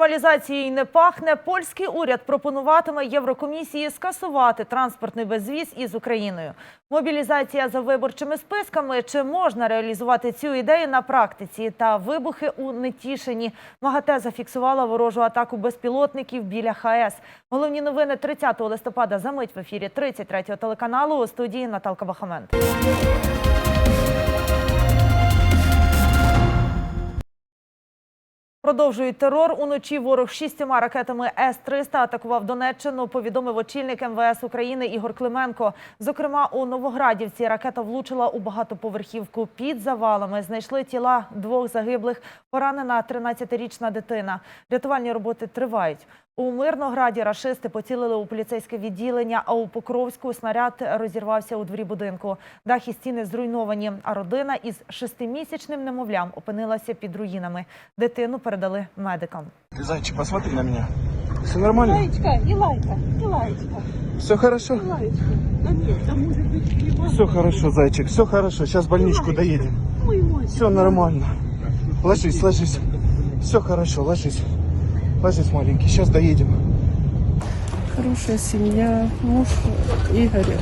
Нормалізацією не пахне. Польський уряд пропонуватиме Єврокомісії скасувати транспортний безвіз із Україною. Мобілізація за виборчими списками. Чи можна реалізувати цю ідею на практиці? Та вибухи у Нетішині. МАГАТЕ зафіксувала ворожу атаку безпілотників біля ХАЕС. Головні новини 30 листопада за мить в ефірі 33-го телеканалу. У студії Наталка Бахамент. Продовжують терор. Уночі ворог шістьома ракетами С-300 атакував Донеччину, повідомив очільник МВС України Ігор Клименко. Зокрема, у Новоградівці ракета влучила у багатоповерхівку. Під завалами знайшли тіла двох загиблих, поранена 13-річна дитина. Рятувальні роботи тривають. У Мирнограді рашисти поцілили у поліцейське відділення, а у Покровську снаряд розірвався у дворі будинку. Дах і стіни зруйновані, а родина із шестимісячним немовлям опинилася під руїнами. Дитину передали медикам. Зайчик, посмотри на меня. Все нормально? Лаечка, и лайка, и лаечка, Все хорошо? лаечка. Да нет, там может быть не Все хорошо, зайчик, все хорошо. Сейчас в больничку мой. Все нормально. Ложись, ложись. Все хорошо, ложись. Ложись, маленький, сейчас доедем. Хорошая семья. Муж Игорь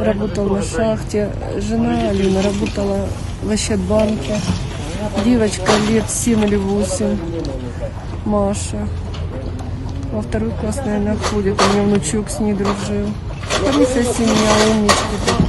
работал на шахте. Жена Алина работала в Ощадбанке. Девочка лет 7 или 8. Маша. Во второй класс, наверное, ходит. У меня внучок с ней дружил. Хорошая семья, умнички такие.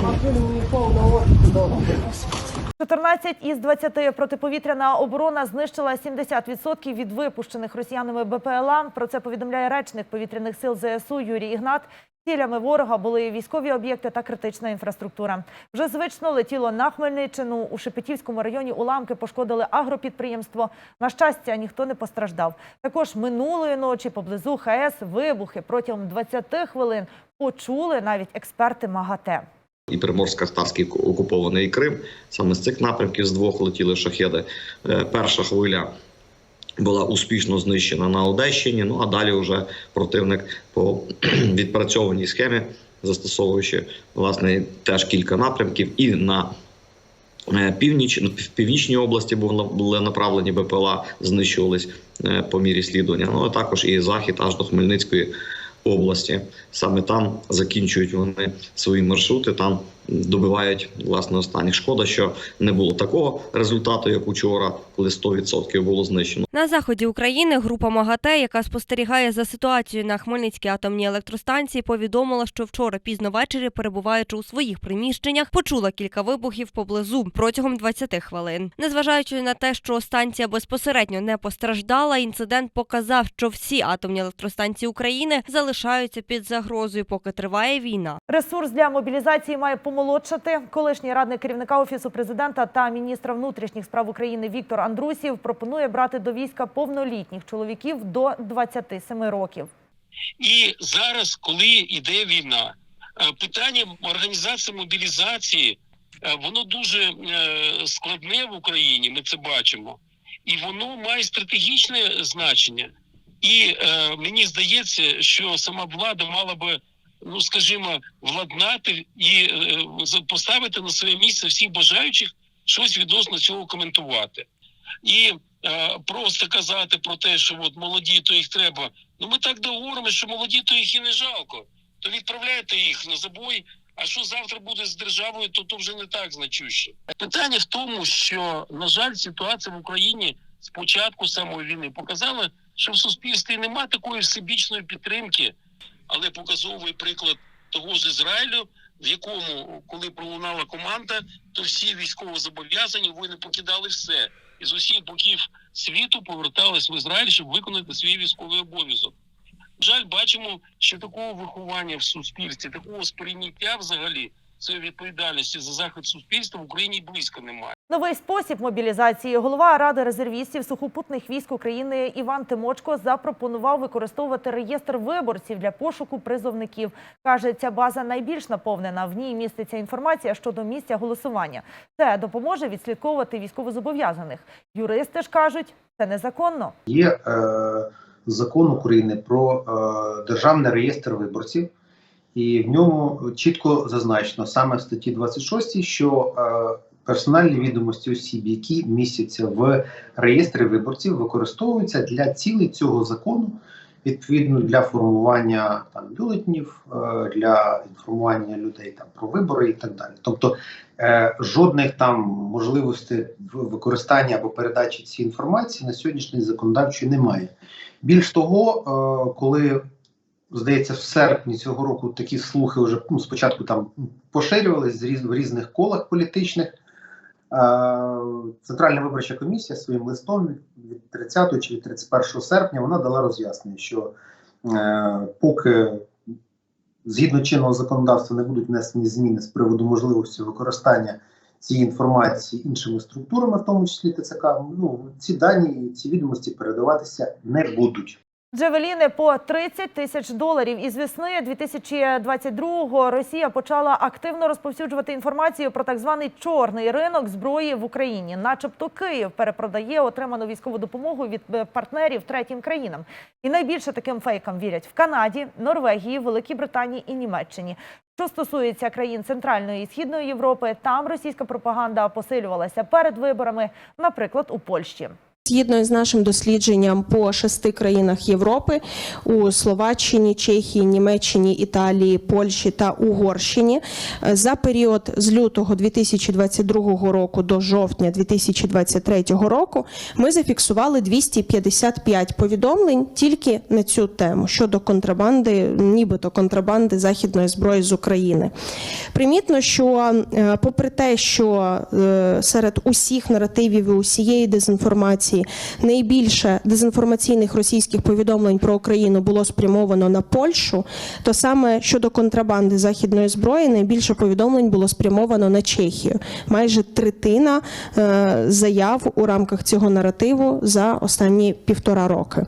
14 із 20 протиповітряна оборона знищила 70% від випущених росіянами БПЛА. Про це повідомляє речник повітряних сил ЗСУ Юрій Ігнат. Цілями ворога були військові об'єкти та критична інфраструктура. Вже звично летіло на Хмельниччину. У Шепетівському районі уламки пошкодили агропідприємство. На щастя, ніхто не постраждав. Також минулої ночі поблизу ХАЕС вибухи протягом 20 хвилин почули навіть експерти МАГАТЕ. І Приморсько-Татарський окупований Крим. Саме з цих напрямків з двох летіли шахеди. Е, Перша хвиля була успішно знищена на Одещині. Ну а далі вже противник по відпрацьованій схемі, застосовуючи власне теж кілька напрямків, і на е, північ в північній області були направлені БПЛА, знищувались е, по мірі слідування. Ну а також і захід аж до Хмельницької області. Саме там закінчують вони свої маршрути, там добивають власне останніх. Шкода, що не було такого результату, як учора, коли 100% було знищено. На заході України група МАГАТЕ, яка спостерігає за ситуацією на Хмельницькій атомній електростанції, повідомила, що вчора пізно ввечері, перебуваючи у своїх приміщеннях, почула кілька вибухів поблизу протягом 20 хвилин. Незважаючи на те, що станція безпосередньо не постраждала, інцидент показав, що всі атомні електростанції України залишаються під загрозою, поки триває війна. Ресурс для мобілізації має помолодшати. Колишній радник керівника офісу президента та міністра внутрішніх справ України Віктор Андрусів пропонує брати до війська повнолітніх чоловіків до 27 років. І зараз, коли йде війна, е, питання організації мобілізації, е, воно дуже е, складне в Україні. Ми це бачимо, і воно має стратегічне значення. І мені здається, що сама влада мала би, ну скажімо, владнати і е, поставити на своє місце всіх бажаючих щось відносно цього коментувати. І е, просто казати про те, що от молоді, то їх треба. Ну ми так договоримо, що молоді, то їх і не жалко. То відправляйте їх на забой. А що завтра буде з державою, то то вже не так значуще. Питання в тому, що на жаль, ситуація в Україні з початку самої війни показала, що в суспільстві немає такої всебічної підтримки, але показовий приклад того з Ізраїлю, в якому, коли пролунала команда, то всі військово зобов'язані вони покидали все і з усіх боків світу повертались в Ізраїль, щоб виконати свій військовий обов'язок. Жаль, бачимо, що такого виховання в суспільстві, такого сприйняття взагалі цієї відповідальності за захист суспільства в Україні близько немає. Новий спосіб мобілізації голова ради резервістів сухопутних військ України Іван Тимочко запропонував використовувати реєстр виборців для пошуку призовників. каже, ця база найбільш наповнена. В ній міститься інформація щодо місця голосування. Це допоможе відслідковувати військовозобов'язаних. Юристи ж кажуть, це незаконно. Є е, закон України про е, державний реєстр виборців, і в ньому чітко зазначено саме в статті 26, що е, персональні відомості осіб, які містяться в реєстрі виборців, використовуються для цілей цього закону, відповідно для формування там бюлетнів, е, для інформування людей там про вибори і так далі. Тобто е, жодних там можливостей використання або передачі цієї інформації на сьогоднішній законодавчої немає. Більш того, коли здається, в серпні цього року такі слухи вже ну, спочатку там поширювалися з різ, в різних колах політичних. Центральна виборча комісія своїм листом від 30 чи від 31 серпня вона дала роз'яснення, що е, поки згідно чинного законодавства не будуть внесені зміни з приводу можливості використання цієї інформації іншими структурами, в тому числі ТЦК, ну ці дані, і ці відомості передаватися не будуть. Джевеліни по 30 тисяч доларів. Із весни 2022-го Росія почала активно розповсюджувати інформацію про так званий чорний ринок зброї в Україні. Начебто Київ перепродає отриману військову допомогу від е, партнерів третім країнам. І найбільше таким фейкам вірять в Канаді, Норвегії, Великій Британії і Німеччині. Що стосується країн Центральної і Східної Європи, там російська пропаганда посилювалася перед виборами, наприклад, у Польщі. Згідно із нашим дослідженням по шести країнах Європи у Словаччині, Чехії, Німеччині, Італії, Польщі та Угорщині е, за період з лютого 2022 року до жовтня 2023 року ми зафіксували 255 повідомлень тільки на цю тему щодо контрабанди, нібито контрабанди західної зброї з України. Примітно, що е, попри те, що е, серед усіх наративів і усієї дезінформації найбільше дезінформаційних російських повідомлень про Україну було спрямовано на Польщу, то саме щодо контрабанди західної зброї найбільше повідомлень було спрямовано на Чехію. Майже третина е, заяв у рамках цього наративу за останні півтора роки.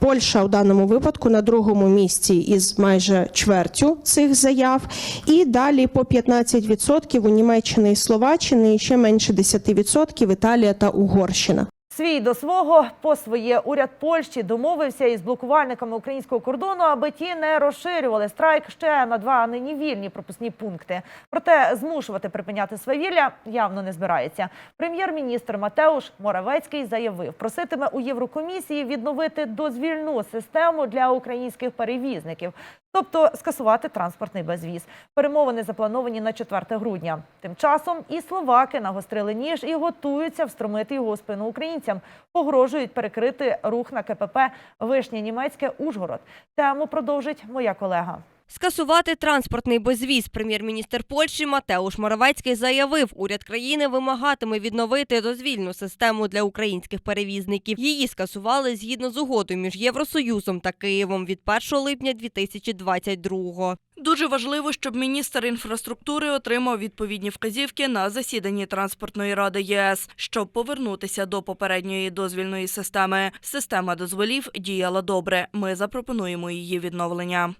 Польща у даному випадку на другому місці із майже чвертю цих заяв, і далі по 15% у Німеччини і Словаччини, і ще менше 10% Італія та Угорщина. Свій до свого по своє уряд Польщі домовився із блокувальниками українського кордону, аби ті не розширювали страйк ще на два нині вільні пропускні пункти. Проте змушувати припиняти свавілля явно не збирається. Прем'єр-міністр Матеуш Моравецький заявив, проситиме у Єврокомісії відновити дозвільну систему для українських перевізників, тобто скасувати транспортний безвіз. Перемовини заплановані на 4 грудня. Тим часом і словаки нагострили ніж і готуються встромити його у спину українцям. Погрожують перекрити рух на КПП Вишнє Німецьке Ужгород. Тему продовжить моя колега. Скасувати транспортний безвіз прем'єр-міністр Польщі Матеуш Моравецький заявив, уряд країни вимагатиме відновити дозвільну систему для українських перевізників. Її скасували згідно з угодою між Євросоюзом та Києвом від 1 липня 2022-го. Дуже важливо, щоб міністр інфраструктури отримав відповідні вказівки на засіданні транспортної ради ЄС, щоб повернутися до попередньої дозвільної системи. Система дозволів діяла добре. Ми запропонуємо її відновлення.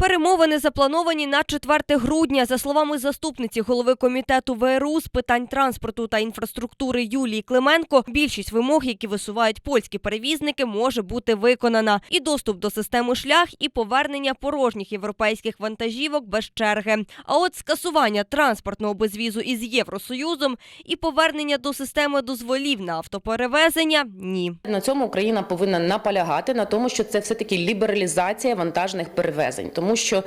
Перемовини заплановані на 4 грудня. За словами заступниці голови комітету ВРУ з питань транспорту та інфраструктури Юлії Клименко, більшість вимог, які висувають польські перевізники, може бути виконана. І доступ до системи шлях, і повернення порожніх європейських вантажівок без черги. А от скасування транспортного безвізу із Євросоюзом і повернення до системи дозволів на автоперевезення ні. На цьому Україна повинна наполягати на тому, що це все таки лібералізація вантажних перевезень, тому що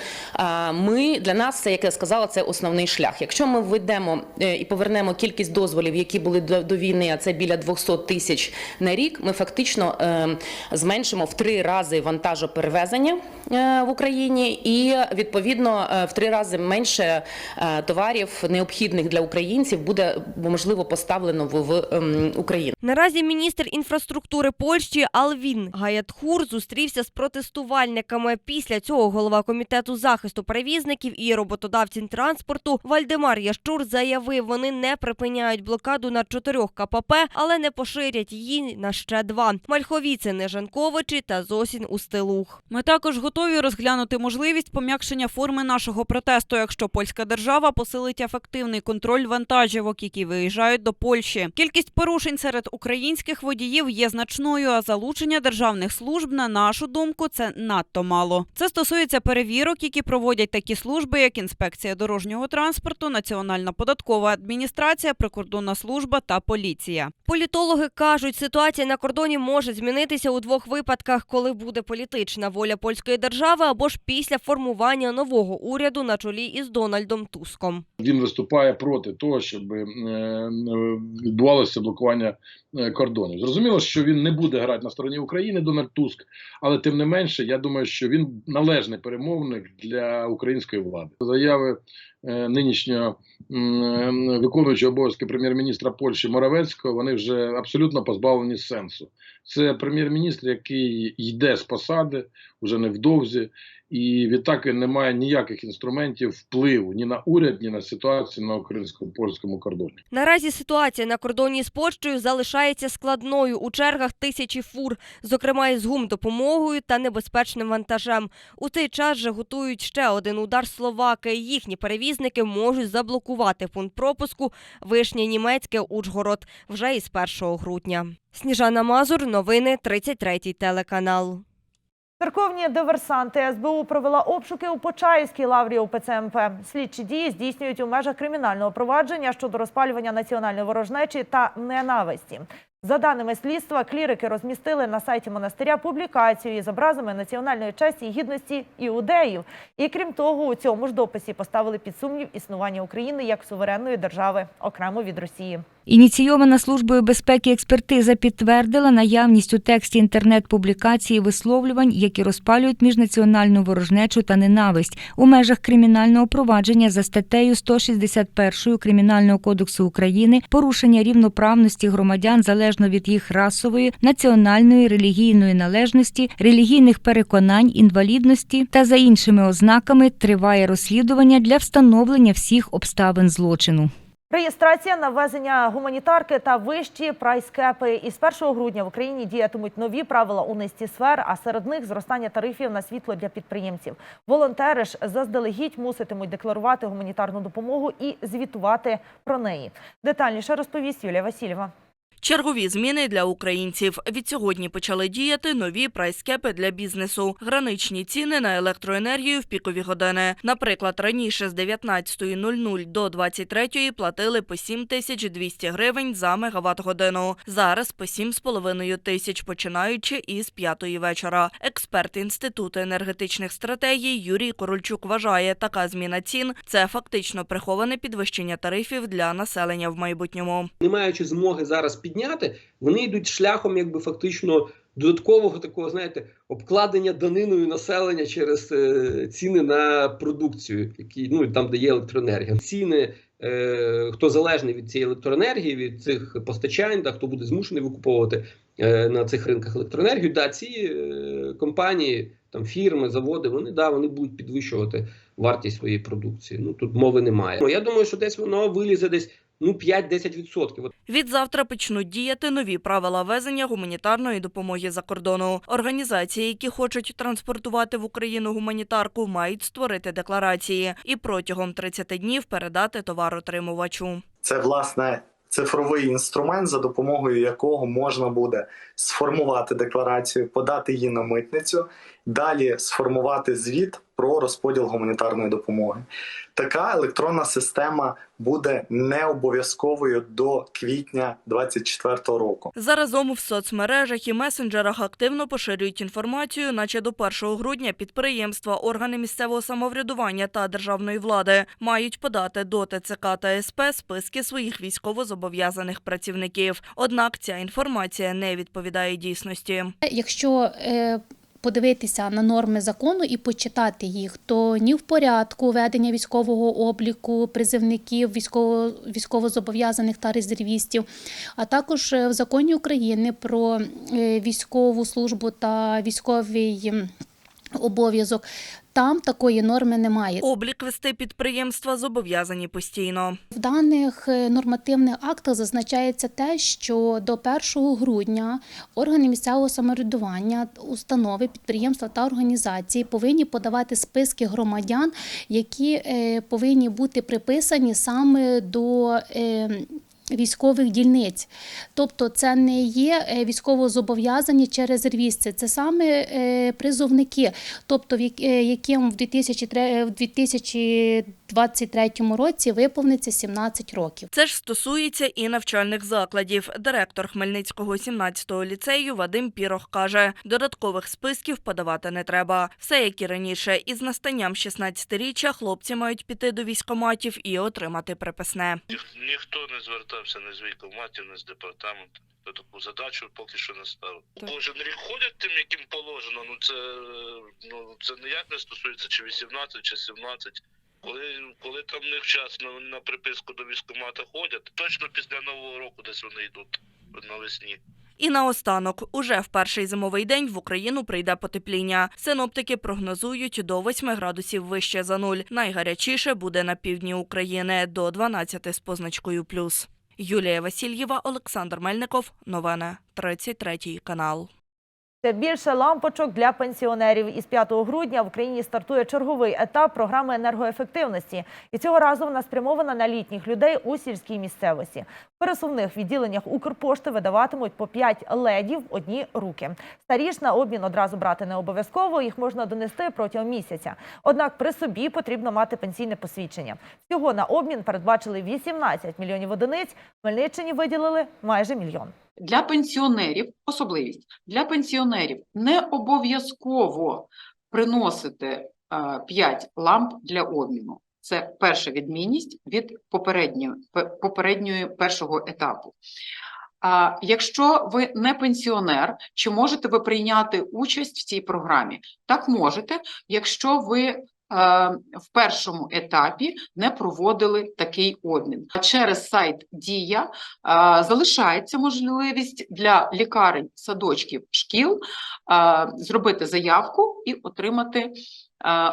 ми для нас це, як я сказала, це основний шлях. Якщо ми введемо е, і повернемо кількість дозволів, які були до, війни, а це біля 200 тисяч на рік, ми фактично е, зменшимо в три рази вантажоперевезення е, в Україні, і відповідно е, в три рази менше е, товарів необхідних для українців буде можливо поставлено в, ем, Україну. Наразі міністр інфраструктури Польщі Алвін Гаятхур зустрівся з протестувальниками. Після цього голова комітету захисту перевізників і роботодавців транспорту Вальдемар Ящур заявив, вони не припиняють блокаду на чотирьох КПП, але не поширять її на ще два: Мальховіце Нежанковичі та Зосін Устилух. Ми також готові розглянути можливість пом'якшення форми нашого протесту, якщо польська держава посилить ефективний контроль вантажівок, які виїжджають до Польщі. Кількість порушень серед українських водіїв є значною, а залучення державних служб, на нашу думку, це надто мало. Це стосується перевірки перевірок, які проводять такі служби, як інспекція дорожнього транспорту, Національна податкова адміністрація, прикордонна служба та поліція. Політологи кажуть, ситуація на кордоні може змінитися у двох випадках, коли буде політична воля польської держави або ж після формування нового уряду на чолі із Дональдом Туском. Він виступає проти того, щоб е, відбувалося блокування е, кордонів. Зрозуміло, що він не буде грати на стороні України, Дональд Туск, але тим не менше, я думаю, що він належний перемовник для української влади. Заяви е, нинішнього е, виконуючого обов'язки прем'єр-міністра Польщі Моравецького вони вже абсолютно позбавлені сенсу. Це прем'єр-міністр, який йде з посади уже невдовзі, і відтак він не має ніяких інструментів впливу ні на уряд, ні на ситуацію на українсько польському кордоні. Наразі ситуація на кордоні з Польщею залишається складною у чергах тисячі фур, зокрема із гумдопомогою та небезпечним вантажем. У цей час же готують ще один удар словаки. Їхні перевізники можуть заблокувати пункт пропуску Вишня Німецьке Ужгород вже із 1 грудня. Сніжана Мазур, новини 33 телеканал. Церковні диверсанти СБУ провела обшуки у Почаївській лаврі УПЦМП. Слідчі дії здійснюють у межах кримінального провадження щодо розпалювання національної ворожнечі та ненависті. За даними слідства, клірики розмістили на сайті монастиря публікацію із образами національної честі гідності іудеїв. І крім того, у цьому ж дописі поставили під сумнів існування України як суверенної держави окремо від Росії. Ініційована службою безпеки експертиза підтвердила наявність у тексті інтернет-публікації висловлювань, які розпалюють міжнаціональну ворожнечу та ненависть у межах кримінального провадження за статтею 161 Кримінального кодексу України порушення рівноправності громадян залежно від їх расової, національної, релігійної належності, релігійних переконань, інвалідності та за іншими ознаками триває розслідування для встановлення всіх обставин злочину. Реєстрація на ввезення гуманітарки та вищі прайскепи. Із 1 грудня в Україні діятимуть нові правила у низці сфер, а серед них зростання тарифів на світло для підприємців. Волонтери ж заздалегідь муситимуть декларувати гуманітарну допомогу і звітувати про неї. Детальніше розповість Юлія Васильєва. Чергові зміни для українців. Від сьогодні почали діяти нові прайскепи для бізнесу. Граничні ціни на електроенергію в пікові години. Наприклад, раніше з 19.00 до 23.00 платили по 7200 гривень за мегаватт-годину. Зараз по 7,5 тисяч, починаючи із 5 вечора. Експерт Інституту енергетичних стратегій Юрій Корольчук вважає, така зміна цін – це фактично приховане підвищення тарифів для населення в майбутньому. не маючи змоги зараз підняти, вони йдуть шляхом, якби фактично додаткового такого, знаєте, обкладення даниною населення через е, ціни на продукцію, які ну там де є електроенергія. Ціни, е, хто залежний від цієї електроенергії, від цих постачань, да, хто буде змушений викуповувати е, на цих ринках електроенергію, да, ці компанії, там фірми, заводи, вони да, вони будуть підвищувати вартість своєї продукції. Ну тут мови немає. Ну, Я думаю, що десь воно вилізе десь ну 5-10%. Від завтра почнуть діяти нові правила везення гуманітарної допомоги за кордону. Організації, які хочуть транспортувати в Україну гуманітарку, мають створити декларації і протягом 30 днів передати товар отримувачу. Це власне цифровий інструмент, за допомогою якого можна буде сформувати декларацію, подати її на митницю, далі сформувати звіт про розподіл гуманітарної допомоги. Така електронна система буде не обов'язковою до квітня 2024 року. Заразом в соцмережах і месенджерах активно поширюють інформацію, наче до 1 грудня підприємства, органи місцевого самоврядування та державної влади мають подати до ТЦК та СП списки своїх військовозобов'язаних працівників. Однак ця інформація не відповідає дійсності. Якщо е, подивитися на норми закону і почитати їх, то ні в порядку ведення військового обліку призивників, військово, військовозобов'язаних та резервістів, а також е, в законі України про е, військову службу та військовий обов'язок. Там такої норми немає. Облік вести підприємства зобов'язані постійно. В даних е, нормативних актах зазначається те, що до 1 грудня органи місцевого самоврядування, установи, підприємства та організації повинні подавати списки громадян, які е, повинні бути приписані саме до. Військових дільниць, тобто це не є е, військовозобов'язані чи резервісти, це саме е, призовники, тобто е, яким в 2003 в 2023 році виповниться 17 років. Це ж стосується і навчальних закладів. Директор Хмельницького 17-го ліцею Вадим Пірох каже, додаткових списків подавати не треба. Все як і раніше, із настанням 16-річчя хлопці мають піти до військоматів і отримати приписне. Ніхто не звертався не з війкоматів, не з департаменту. Я таку задачу поки що не ставив. Кожен рік ходять тим, яким положено. Ну це ну це ніяк не стосується чи 18, чи 17. Коли, коли там в них час на, приписку до військкомата ходять, точно після нового року десь вони йдуть навесні. І наостанок, уже в перший зимовий день в Україну прийде потепління. Синоптики прогнозують до 8 градусів вище за нуль. Найгарячіше буде на півдні України до 12 з позначкою плюс. Юлія Васильєва, Олександр Мельников. Новини 33 канал. Ще більше лампочок для пенсіонерів. Із 5 грудня в Україні стартує черговий етап програми енергоефективності. І цього разу вона спрямована на літніх людей у сільській місцевості. В пересувних відділеннях Укрпошти видаватимуть по 5 ледів в одні руки. Старі ж на обмін одразу брати не обов'язково, їх можна донести протягом місяця. Однак при собі потрібно мати пенсійне посвідчення. Всього на обмін передбачили 18 мільйонів одиниць. Хмельниччині виділили майже мільйон. Для пенсіонерів особливість для пенсіонерів не обов'язково приносити 5 ламп для обміну. Це перша відмінність від попередньої, попередньої першого етапу. А якщо ви не пенсіонер, чи можете ви прийняти участь в цій програмі? Так можете, якщо ви е, в першому етапі не проводили такий обмін. Через сайт Дія е, залишається можливість для лікарень, садочків, шкіл е, зробити заявку і отримати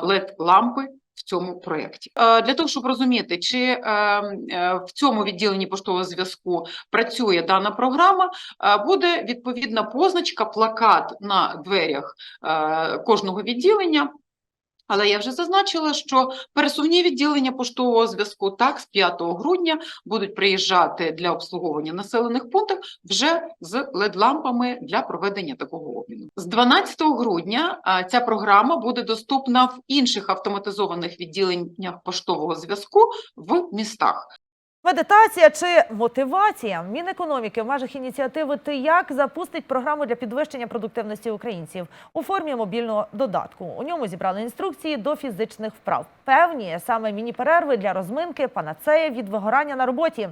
led лампи в цьому проєкті. Е, Для того, щоб розуміти, чи е, е, в цьому відділенні поштового зв'язку працює дана програма, е, буде відповідна позначка, плакат на дверях е, кожного відділення. Але я вже зазначила, що пересувні відділення поштового зв'язку так з 5 грудня будуть приїжджати для обслуговування населених пунктів вже з LED-лампами для проведення такого обміну. З 12 грудня ця програма буде доступна в інших автоматизованих відділеннях поштового зв'язку в містах. Медитація чи мотивація? Мінекономіки в межах ініціативи «Ти як» запустить програму для підвищення продуктивності українців у формі мобільного додатку. У ньому зібрали інструкції до фізичних вправ. Певні саме міні-перерви для розминки, панацея від вигорання на роботі.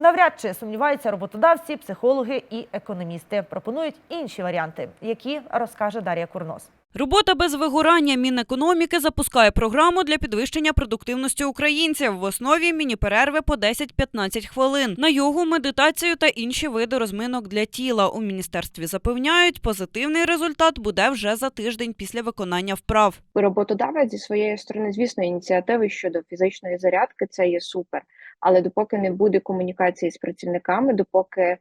Навряд чи сумніваються роботодавці, психологи і економісти. Пропонують інші варіанти, які розкаже Дар'я Курнос. Робота без вигорання Мінекономіки запускає програму для підвищення продуктивності українців. В основі міні-перерви по 10-15 хвилин. На йогу, медитацію та інші види розминок для тіла. У міністерстві запевняють, позитивний результат буде вже за тиждень після виконання вправ. роботодавець зі своєї сторони, звісно, ініціативи щодо фізичної зарядки це є супер. Але допоки не буде комунікації з працівниками, допоки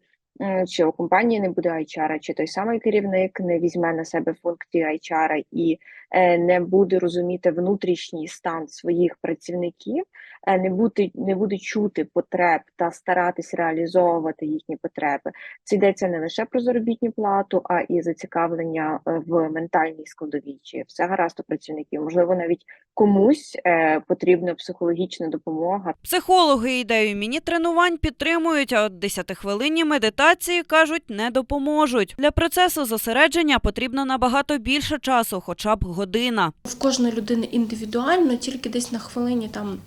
чи у компанії не буде HR, чи той самий керівник не візьме на себе функції HR і е, не буде розуміти внутрішній стан своїх працівників, е, не буде, не буде чути потреб та старатись реалізовувати їхні потреби. Це йдеться не лише про заробітну плату, а і зацікавлення е, в ментальній складовій, чи все гаразд у працівників. Можливо, навіть комусь е, потрібна психологічна допомога. Психологи ідею міні-тренувань підтримують, а от 10-хвилинні медитації кажуть не допоможуть. Для процесу зосередження потрібно набагато більше часу, хоча б година. В кожної людини індивідуально, тільки десь на хвилині там.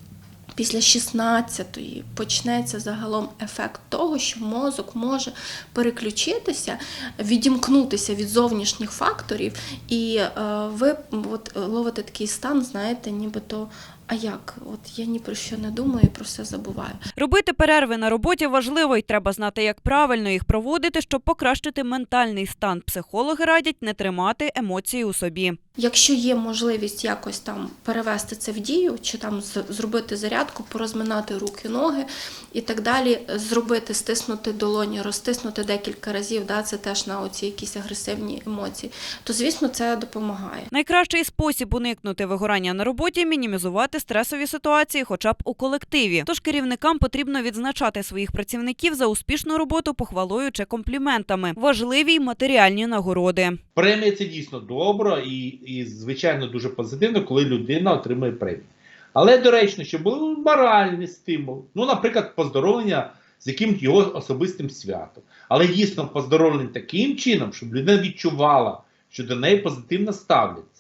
Після 16-ї почнеться загалом ефект того, що мозок може переключитися, відімкнутися від зовнішніх факторів, і е, ви от, ловите такий стан, знаєте, нібито а як? От я ні про що не думаю, про все забуваю. Робити перерви на роботі важливо, і треба знати, як правильно їх проводити, щоб покращити ментальний стан. Психологи радять не тримати емоції у собі. Якщо є можливість якось там перевести це в дію, чи там зробити зарядку, порозминати руки, ноги і так далі, зробити, стиснути долоні, розтиснути декілька разів, да, це теж на оці якісь агресивні емоції, то звісно це допомагає. Найкращий спосіб уникнути вигорання на роботі мінімізувати стресові ситуації, хоча б у колективі. Тож керівникам потрібно відзначати своїх працівників за успішну роботу похвалою чи компліментами. Важливі й матеріальні нагороди. Премія це дійсно добре і, і звичайно дуже позитивно, коли людина отримує премію. Але доречно, щоб був моральний стимул. Ну, наприклад, поздоровлення з яким його особистим святом. Але дійсно поздоровлення таким чином, щоб людина відчувала, що до неї позитивно ставляться.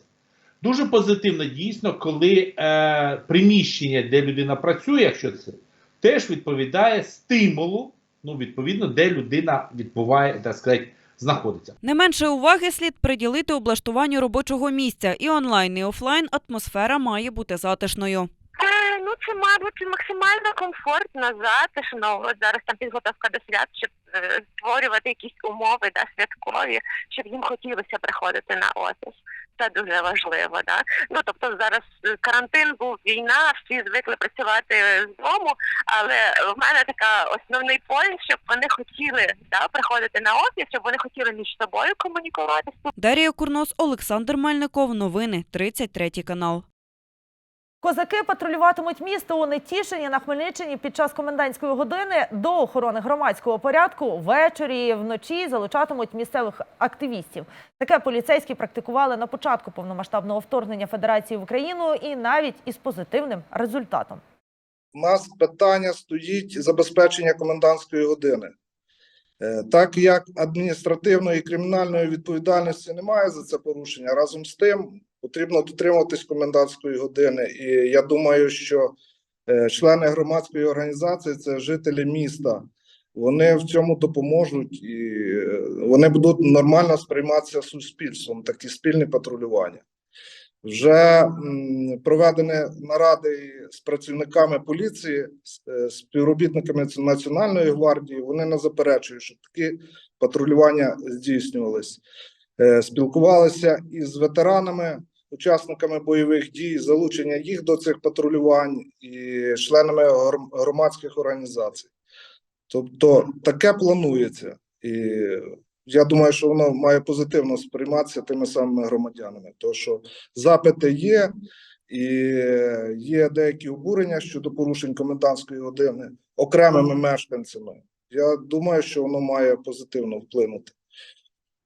Дуже позитивно дійсно, коли е, приміщення, де людина працює, якщо це, теж відповідає стимулу, ну, відповідно, де людина відбуває, так сказати, знаходиться. Не менше уваги слід приділити облаштуванню робочого місця. І онлайн, і офлайн атмосфера має бути затишною. Ну, це, мабуть, максимально комфортно, затишно. От зараз там підготовка до свят, щоб е, створювати якісь умови да, святкові, щоб їм хотілося приходити на офіс. Це дуже важливо. Да? Ну тобто зараз е, карантин був війна, всі звикли працювати з дому, але в мене така основний поінт, щоб вони хотіли да, приходити на офіс, щоб вони хотіли між собою комунікувати. Дар'я Курнос, Олександр Мельников. Новини 33 канал. Козаки патрулюватимуть місто у Нетішині на Хмельниччині під час комендантської години до охорони громадського порядку ввечері і вночі залучатимуть місцевих активістів. Таке поліцейські практикували на початку повномасштабного вторгнення Федерації в Україну і навіть із позитивним результатом. У нас питання стоїть забезпечення комендантської години. Е, Так як адміністративної і кримінальної відповідальності немає за це порушення, разом з тим потрібно дотримуватись комендантської години. І я думаю, що е, члени громадської організації це жителі міста. Вони в цьому допоможуть і е, вони будуть нормально сприйматися суспільством, такі спільні патрулювання. Вже проведені наради з працівниками поліції, е, співробітниками Національної гвардії. Вони не заперечують, що такі патрулювання здійснювались. Спілкувалися із ветеранами, учасниками бойових дій, залучення їх до цих патрулювань і членами громадських організацій. Тобто таке планується, і я думаю, що воно має позитивно сприйматися тими самими громадянами. То що запити є, і є деякі обурення щодо порушень комендантської години окремими мешканцями. Я думаю, що воно має позитивно вплинути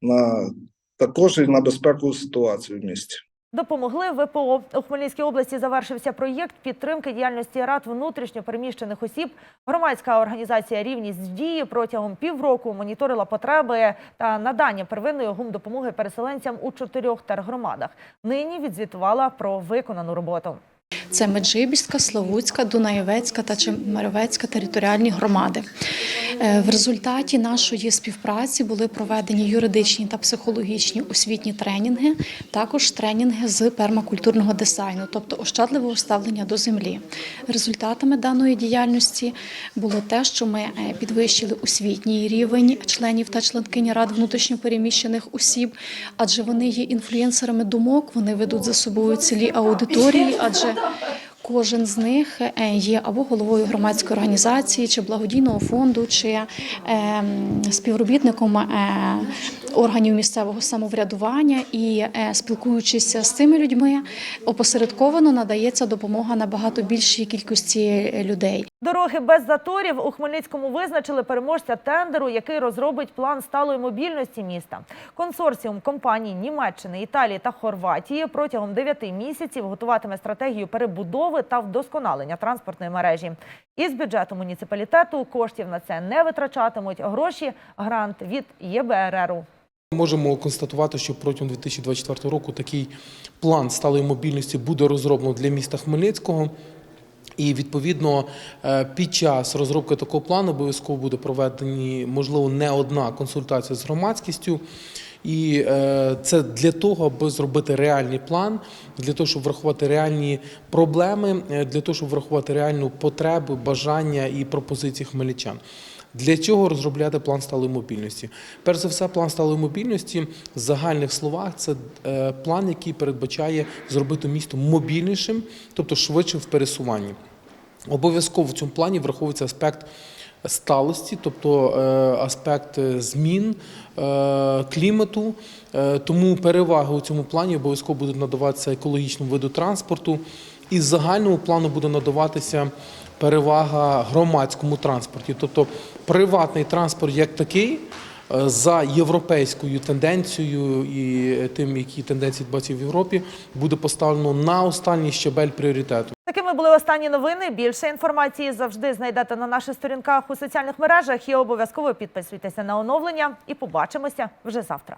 на також і на безпекову ситуацію в місті. Допомогли ВПО. У Хмельницькій області завершився проєкт підтримки діяльності рад внутрішньо переміщених осіб. Громадська організація Рівність дії протягом півроку моніторила потреби та надання первинної гумдопомоги переселенцям у чотирьох тергромадах. Нині відзвітувала про виконану роботу. Це Меджибіська, Славутська, Дунаєвецька та Чемеровецька територіальні громади. Е, В результаті нашої співпраці були проведені юридичні та психологічні освітні тренінги, також тренінги з пермакультурного дизайну, тобто ощадливого ставлення до землі. Результатами даної діяльності було те, що ми е, підвищили освітній рівень членів та членкині рад внутрішньопереміщених осіб, адже вони є інфлюєнсерами думок, вони ведуть за собою цілі аудиторії, адже Кожен з них е, є або головою громадської організації, чи благодійного фонду, чи е, співробітником е, органів місцевого самоврядування. І спілкуючись з цими людьми, опосередковано надається допомога набагато більшій кількості людей. Дороги без заторів у Хмельницькому визначили переможця тендеру, який розробить план сталої мобільності міста. Консорціум компаній Німеччини, Італії та Хорватії протягом 9 місяців готуватиме стратегію перебудови та вдосконалення транспортної мережі. Із бюджету муніципалітету коштів на це не витрачатимуть. Гроші грант від ЄБРРу. Можемо констатувати, що протягом 2024 року такий план сталої мобільності буде розроблено для міста Хмельницького. І відповідно е, під час розробки такого плану обов'язково буде проведені, можливо, не одна консультація з громадськістю. І е, це для того, аби зробити реальний план, для того, щоб врахувати реальні проблеми, е, для того, щоб врахувати реальну потребу, бажання і пропозиції хмельничан. Для чого розробляти план сталої мобільності? Перш за все, план сталої мобільності в загальних словах це е, план, який передбачає зробити місто мобільнішим, тобто швидшим в пересуванні. Обов'язково в цьому плані враховується аспект сталості, тобто е, аспект змін е, клімату. Тому переваги у цьому плані обов'язково будуть надаватися екологічному виду транспорту. із загального плану буде надаватися перевага громадському транспорті, тобто приватний транспорт як такий. е, За європейською тенденцією і тим, які тенденції відбуваються в Європі, буде поставлено на останній щабель пріоритету. Такими були останні новини. Більше інформації завжди знайдете на наших сторінках у соціальних мережах. І обов'язково підписуйтеся на оновлення. І побачимося вже завтра.